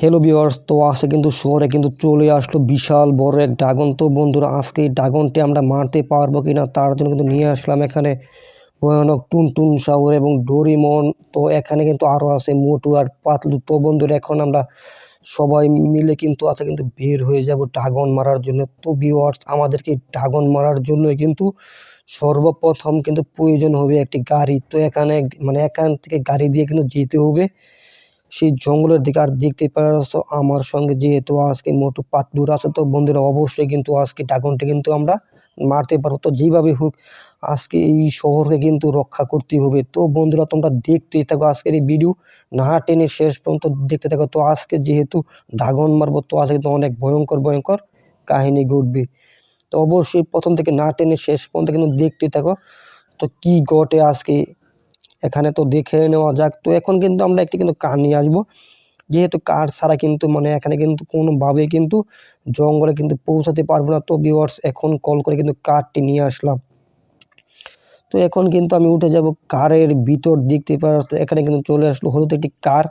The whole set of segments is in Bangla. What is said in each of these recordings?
হ্যালো ভিউয়ার্স তো আজকে কিন্তু শহরে কিন্তু চলে আসলো বিশাল বড় এক ড্রাগন। তো বন্ধুরা, আজকে এই ড্রাগনটি আমরা মারতে পারব কি না তার জন্য কিন্তু নিয়ে আসলাম এখানে ভয়ানক টুনটুন শাওর এবং ডোরিমন। তো এখানে কিন্তু আরও আছে মোটু আর পাতলু। তো বন্ধুরা, এখন আমরা সবাই মিলে কিন্তু আছে কিন্তু বের হয়ে যাব ড্রাগন মারার জন্য। তো ভিউয়ার্স আমাদেরকে ড্রাগন মারার জন্যই কিন্তু সর্বপ্রথম কিন্তু প্রয়োজন হবে একটি গাড়ি। তো এখানে মানে এখান থেকে গাড়ি দিয়ে কিন্তু যেতে হবে। সেই জঙ্গলের দিকে আর দেখতে পাচ্ছ আমার সঙ্গে যেহেতু আজকে মোটু পাতলুর আছে, তো বন্ধুরা অবশ্যই কিন্তু আজকে ড্রাগনটা কিন্তু আমরা মারতে পারব। তো যেভাবে হোক, আজকে এই শহরকে কিন্তু রক্ষা করতে হবে। তো বন্ধুরা, তোমরা দেখতেই থাকো আজকের এই ভিডিও না টেনে শেষ পর্যন্ত দেখতে থাকো। তো আজকে যেহেতু ড্রাগন মারবো, তো আজকে কিন্তু অনেক ভয়ঙ্কর ভয়ঙ্কর কাহিনী ঘটবে। তো অবশ্যই প্রথম থেকে না টেনে শেষ পর্যন্ত কিন্তু দেখতেই থাকো। তো কি ঘটে আজকে এখানে তো দেখে নেওয়া যাক। তো এখন কিন্তু আমরা একটি কিন্তু কার নিয়ে আসব। যেহেতু কার ছাড়া কিন্তু মানে এখানে কিন্তু কোনোভাবে কিন্তু জঙ্গলে কিন্তু পৌঁছাতে পারব না। তো ভিউয়ার্স এখন কল করে কিন্তু কারটি নিয়ে আসলাম। তো এখন কিন্তু আমি উঠে যাব কারের ভিতর দেখতে পাচ্ছ এখানে কিন্তু চলে আসলো হলুদ একটি কার।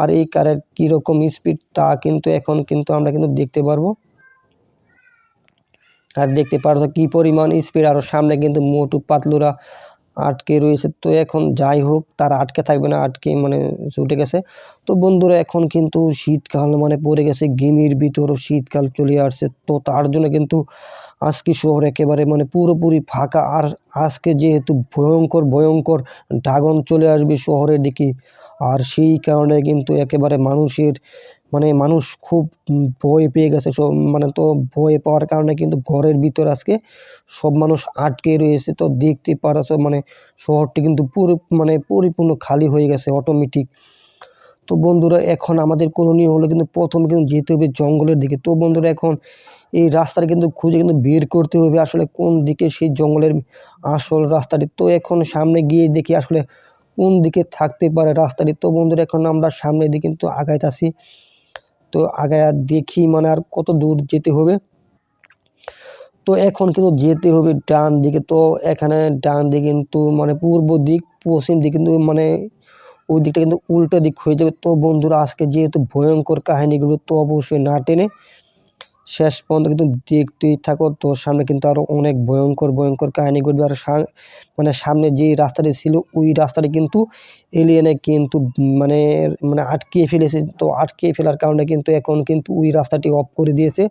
আর এই কারের কীরকম স্পিড তা কিন্তু এখন কিন্তু আমরা কিন্তু দেখতে পারব। আর দেখতে পারছ কী পরিমাণ স্পিড আরও সামনে কিন্তু মোটু পাতলুরা আটকে রয়েছে। তো এখন যাই হোক, তার আটকে থাকবে না, আটকে মানে ছুটে গেছে। তো বন্ধুরা, এখন কিন্তু শীতকাল মানে পড়ে গেছে, গেমের ভিতরও শীতকাল চলে আসছে। তো তার জন্য কিন্তু আজকে শহর একেবারে মানে পুরোপুরি ফাঁকা। আর আজকে যেহেতু ভয়ঙ্কর ভয়ঙ্কর, ড্রাগন চলে আসবে শহরের দিকে। আর সেই কারণে কিন্তু একেবারে মানুষের মানে মানুষ খুব ভয় পেয়ে গেছে। সব মানে তো ভয় পাওয়ার কারণে কিন্তু ঘরের ভিতর আজকে সব মানুষ আটকে রয়েছে। তো দেখতে পারছ মানে শহরটি কিন্তু পুরো মানে পরিপূর্ণ খালি হয়ে গেছে অটোমেটিক তো বন্ধুরা, এখন আমাদের করণীয় হলো কিন্তু প্রথমে কিন্তু যেতে হবে জঙ্গলের দিকে। তো বন্ধুরা, এখন এই রাস্তাটা কিন্তু খুঁজে কিন্তু বের করতে হবে আসলে কোন দিকে সেই জঙ্গলের আসল রাস্তাটি। তো এখন সামনে গিয়ে দেখি আসলে কোন দিকে থাকতে পারে রাস্তাটি? তো বন্ধুরা, এখন আমরা সামনের দিকে কিন্তু আগাইতেছি। তো আগায় দেখি মানে আর কত দূর যেতে হবে। তো এখন কিন্তু যেতে হবে ডান দিকে। তো এখানে ডান দিকে কিন্তু মানে পূর্ব দিক, পশ্চিম দিক কিন্তু মানে ওই দিকটা কিন্তু উল্টো দিক হয়ে যাবে। তো বন্ধুরা, আজকে যেহেতু ভয়ঙ্কর কাহিনীগুলো, তো অবশ্যই না টেনে শেষ পর্যন্ত কিন্তু দেখতেই থাকো, তো সামনে কিন্তু আরও অনেক ভয়ঙ্কর ভয়ঙ্কর কাহিনী ঘটবে। আর মানে সামনে যে রাস্তাটি ছিল, ওই রাস্তাটি কিন্তু এলিয়েনে কিন্তু মানে মানে আটকিয়ে ফেলেছে। তো আটকিয়ে ফেলার কারণে কিন্তু এখন কিন্তু ওই রাস্তাটি অফ করে দিয়েছে।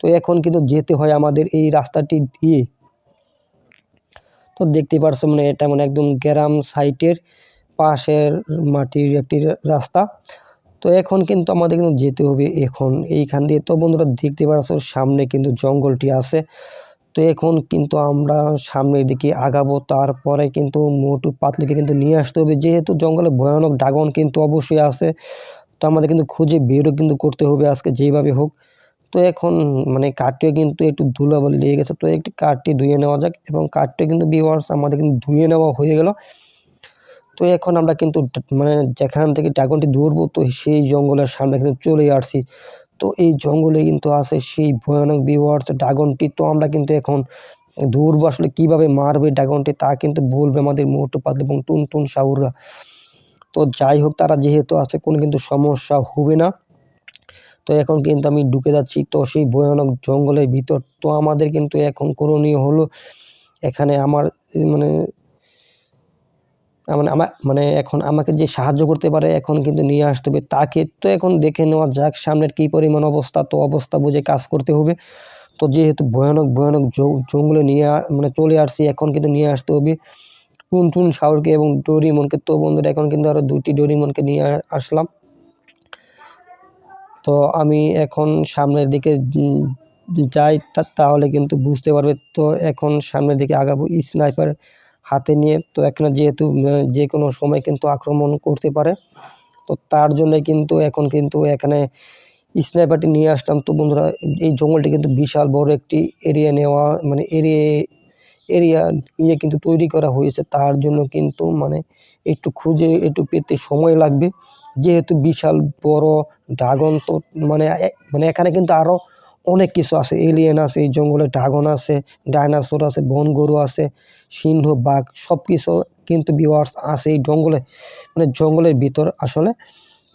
তো এখন কিন্তু যেতে হয় আমাদের এই রাস্তাটি দিয়ে। তো দেখতে পারছ মানে এটা মানে একদম গ্রাম সাইটের পাশের মাটির একটি রাস্তা। তো এখন কিন্তু আমাদের কিন্তু যেতে হবে এখন। এইখান দিয়ে তো বন্ধুরা দেখতে পাচ্ছ সামনে কিন্তু জঙ্গলটি আছে। তো এখন কিন্তু আমরা সামনের দিকে আগাবো, তারপরে কিন্তু মোটু পাতলিকে কিন্তু নিয়ে আসতে হবে। যেহেতু জঙ্গলে ভয়ানক ড্রাগন কিন্তু অবশ্যই আছে, তো আমাদের কিন্তু খুঁজে বেরও কিন্তু করতে হবে আজকে যেভাবে হোক। তো এখন মানে কাঠটিও কিন্তু একটু ধুলাবালি লেগে গেছে, তো একটি কাঠটি ধুয়ে নেওয়া যাক এবং কাঠটি কিন্তু বিওয়ার্স আমাদের কিন্তু ধুয়ে নেওয়া হয়ে গেল। তো এখন আমরা কিন্তু মানে যেখান থেকে ড্রাগনটি ধরবো, তো সেই জঙ্গলের সামনে কিন্তু চলে আসছি। তো এই জঙ্গলে কিন্তু আছে সেই ভয়ানক বিওয়ার্স ড্রাগনটি। তো আমরা কিন্তু এখন ধরবো আসলে কীভাবে মারবে ড্রাগনটি, তা কিন্তু বলবে আমাদের মোটু পাতলে এবং টুনটুন সাহুররা তো যাই হোক, তারা যেহেতু আছে, কোনো কিন্তু সমস্যা হবে না। তো এখন কিন্তু আমি ঢুকে যাচ্ছি, তো সেই ভয়ানক জঙ্গলের ভিতর। তো আমাদের কিন্তু এখন করণীয় হলো, এখানে আমার মানে মানে আমার মানে এখন আমাকে যে সাহায্য করতে পারে, এখন কিন্তু নিয়ে আসতে হবে, তাকে তো এখন দেখে নেওয়া যাক সামনের কী পরিমাণ অবস্থা, তো অবস্থা বুঝে কাজ করতে হবে। তো যেহেতু ভয়ানক ভয়ানক জঙ্গলে নিয়ে মানে চলে আসছি, এখন কিন্তু নিয়ে আসতে হবে। টুনটুন শাওরকে এবং ডোরিমনকে, তো বন্ধুরা এখন কিন্তু আরও দুটি ডোরিমনকে নিয়ে আসলাম। তো আমি এখন সামনের দিকে যাই তাহলে কিন্তু বুঝতে পারবে, তো এখন সামনের দিকে আগাবো। স্নাইপার হাতে নিয়ে। তো এখানে যেহেতু যে কোনো সময় কিন্তু আক্রমণ করতে পারে। তো তার জন্য কিন্তু এখন কিন্তু এখানে স্নাইপারটি নিয়ে আসলাম। তো বন্ধুরা, এই জঙ্গলটি কিন্তু বিশাল বড় একটি এরিয়া নেওয়া মানে এরিয়া এরিয়া নিয়ে কিন্তু তৈরি করা হয়েছে। তার জন্য কিন্তু মানে একটু খুঁজে, একটু পেতে সময় লাগবে। যেহেতু বিশাল বড় ড্রাগন, তো মানে মানে এখানে কিন্তু আরও অনেক কিছু আছে। এলিয়েন আছে, এই জঙ্গলে ড্রাগন আছে ডাইনাসোর আছে, বন গরু আছে, সিংহ, বাঘ সব কিছু কিন্তু ভিওয়ার্স আছে এই জঙ্গলে। মানে জঙ্গলের ভিতর আসলে।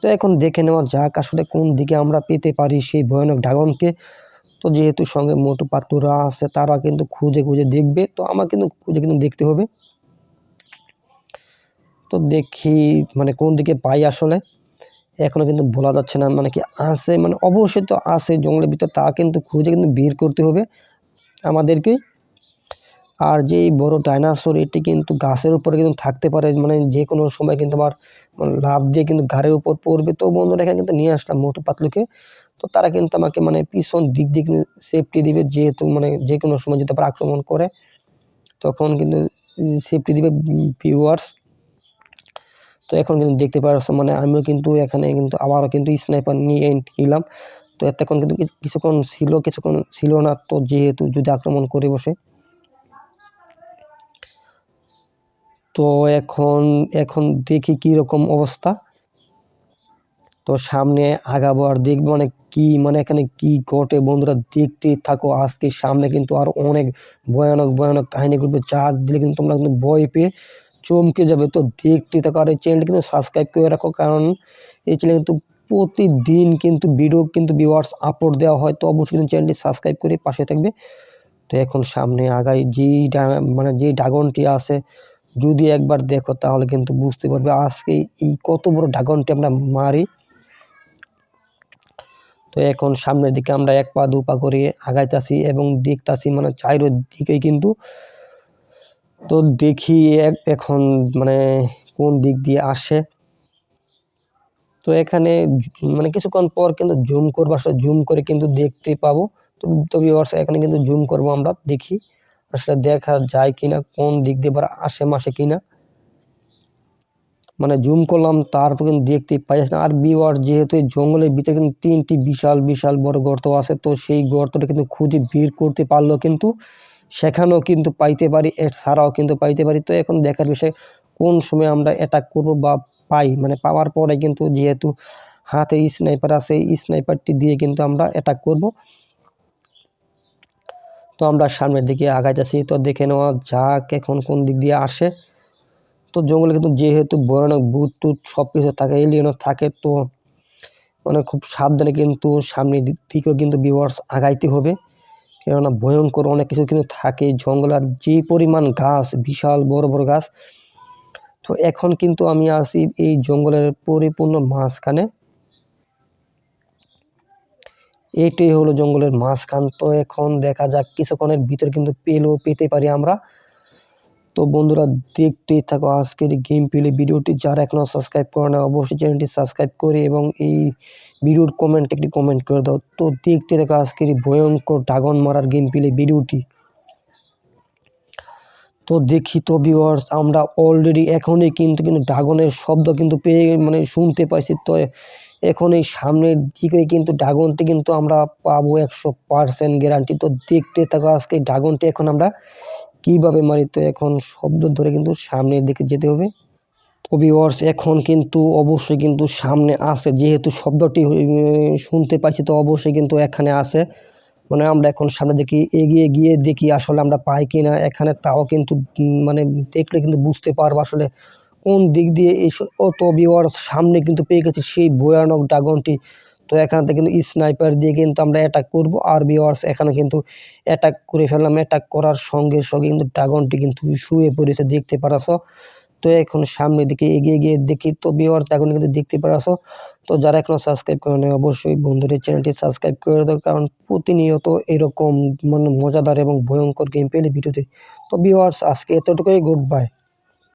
তো এখন দেখে নেওয়া যাক আসলে কোন দিকে আমরা পেতে পারি সেই ভয়ানক ড্রাগনকে তো যেহেতু সঙ্গে মোটু পাতুরা আছে, তারা কিন্তু খুঁজে খুঁজে দেখবে। তো আমার কিন্তু খুঁজে কিন্তু দেখতে হবে। তো দেখি মানে কোন দিকে পাই আসলে। এখনও কিন্তু বলা যাচ্ছে না মানে কি আছে মানে অবশ্যই তো আছে, জঙ্গলের ভিতর তা কিন্তু খুঁজে কিন্তু বের করতে হবে আমাদেরকে। আর যে বড় ডাইনাসোর এটি কিন্তু গাছের উপরে কিন্তু থাকতে পারে মানে যে কোনো সময় কিন্তু আবার মানে লাভ দিয়ে কিন্তু ঘাড়ের উপর পড়বে। তো বন্ধুরা, এখানে কিন্তু নিয়ে আসলাম মোটু পাতলুকে। তো তারা কিন্তু আমাকে মানে পিছন দিক দিয়ে কিন্তু সেফটি দিবে, যেহেতু মানে যে কোনো সময় যদি আবার আক্রমণ করে, তখন কিন্তু সেফটি দিবে ভিউয়ার্স তো এখন কিন্তু দেখতে পাচ্ছ মানে আমিও কিন্তু এখানে কিন্তু আবারও কিন্তু স্নাইপার নিয়ে নিলাম। তো এতক্ষণ কিন্তু কিছুক্ষণ ছিল কিছুক্ষণ ছিল না, তো যেহেতু যদি আক্রমণ করে বসে। তো এখন এখন দেখি কি রকম অবস্থা। তো সামনে আগাবো আর দেখব মানে কি মানে এখানে কি ঘটে। বন্ধুরা দেখতে থাকো, আজকে সামনে কিন্তু আর অনেক ভয়ানক ভয়ানক কাহিনী ঘটবে চা দিলে কিন্তু তোমরা কিন্তু ভয় পেয়ে চমকে যাবে। তো দেখতে থাকো আর এই চ্যানেলটি কিন্তু সাবস্ক্রাইব করে রাখো। কারণ এই চ্যানেল কিন্তু প্রতিদিন কিন্তু ভিডিও কিন্তু ভিউয়ার্স আপলোড দেওয়া হয়। তো অবশ্যই কিন্তু চ্যানেলটি সাবস্ক্রাইব করে পাশে থাকবে। তো এখন সামনে আগাই যেই মানে যে ড্রাগনটি আছে, যদি একবার দেখো তাহলে কিন্তু বুঝতে পারবে আজকে এই কত বড় ড্রাগনটি আমরা মারি। তো এখন সামনের দিকে আমরা এক পা, দু পা করে আগাইতাছি এবং দেখতাছি মানে চাইরো দিকেই কিন্তু তো দেখি এখন মানে কোন দিক দিয়ে আসে। তো এখানে মানে কিছুক্ষণ পর কিন্তু জুম করব, আসলে জুম করে কিন্তু দেখতে পাবো। তো তো এখানে কিন্তু জুম করব আমরা, দেখি। আসলে দেখা যায় কিনা, কোন দিক দিয়ে আবার আশেপাশে কিনা। মানে জুম করলাম, তারপর কিন্তু দেখতে পাই না। আর বিওয়ার যেহেতু জঙ্গলের ভিতরে কিন্তু তিনটি বিশাল বিশাল বড় গর্ত আছে, তো সেই গর্তটা কিন্তু খুঁজে বের করতে পারল কিন্তু সেখানেও কিন্তু পাইতে পারি ছাড়াও কিন্তু পাইতে পারি। তো এখন দেখার বিষয়, কোন সময় আমরা অ্যাটাক করব বা পাই? মানে পাওয়ার পরে কিন্তু যেহেতু হাতে স্নাইপার আছে, এই স্নাইপারটি দিয়ে কিন্তু আমরা অ্যাটাক করব। তো আমরা সামনের দিকে আগাইতেছি তো দেখে নেওয়া যাক এখন কোন দিক দিয়ে আসে। তো জঙ্গলে কিন্তু যেহেতু ভয়ানক ভূত টুত সব কিছু থাকে এলিয়েনও থাকে, তো মানে খুব সাবধানে কিন্তু সামনের দিকেও কিন্তু ভিউয়ার্স আগাইতে হবে। কেননা ভয়ঙ্কর অনেক কিছু কিন্তু থাকে জঙ্গলার যে পরিমাণ গাছ, বিশাল বড় বড় গাছ। তো এখন কিন্তু আমি আসি এই জঙ্গলের পরিপূর্ণ মাঝখানে। এইটাই হলো জঙ্গলের মাঝখান। তো এখন দেখা যাক, কিছুক্ষণের ভিতরে কিন্তু পেলেও পেতে পারি আমরা। তো বন্ধুরা দেখতেই থাকো আজকের গেম প্লে ভিডিওটি। যারা এখনও সাবস্ক্রাইব করে না, অবশ্যই চ্যানেলটি সাবস্ক্রাইব করে এবং এই ভিডিওর কমেন্ট একটি কমেন্ট করে দাও। তো দেখতে থাকো আজকের ভয়ঙ্কর ড্রাগন মারার গেম প্লে ভিডিওটি। তো দেখি তো ভিউয়ার্স আমরা অলরেডি এখনই কিন্তু কিন্তু ড্রাগনের শব্দ কিন্তু পেয়ে মানে শুনতে পাইছি। তো এখন এই সামনের দিকে কিন্তু ড্রাগনটি কিন্তু আমরা পাবো একশো পারসেন্ট গ্যারান্টি তো দেখতে থাকো আজকে ড্রাগনটি এখন আমরা কীভাবে মারি তো এখন শব্দ ধরে কিন্তু সামনের দিকে যেতে হবে। তো ভিউয়ার্স এখন কিন্তু অবশ্যই কিন্তু সামনে আসে যেহেতু শব্দটি শুনতে পাইছি তো অবশ্যই কিন্তু এখানে আসে মানে আমরা এখন সামনে দেখি এগিয়ে গিয়ে দেখি আসলে আমরা পাই কি না এখানে তাও কিন্তু মানে দেখলে কিন্তু বুঝতে পারব আসলে কোন দিক দিয়ে এই অত বিওয়ার সামনে কিন্তু পেয়ে গেছে সেই ভয়ানক ড্রাগনটি তো এখান থেকে কিন্তু স্নাইপার দিয়ে কিন্তু আমরা অ্যাটাক করব। আর বিওয়ার্স এখানে কিন্তু অ্যাটাক করে ফেললাম। অ্যাটাক করার সঙ্গে সঙ্গে কিন্তু ড্রাগনটি কিন্তু শুয়ে পড়েছে, দেখতে পারাছো তো এখন সামনের দিকে এগিয়ে গিয়ে দেখি। তো বিওয়ার্স এখন কিন্তু দেখতে পারাছো তো যারা এখনও সাবস্ক্রাইব করে নেয় অবশ্যই বন্ধুদের চ্যানেলটি সাবস্ক্রাইব করে দাও। কারণ প্রতিনিয়ত এরকম মানে মজাদার এবং ভয়ঙ্কর গেম পেলে ভিডিওতে। তো বিওয়ার্স আজকে এতটুকুই। Good bye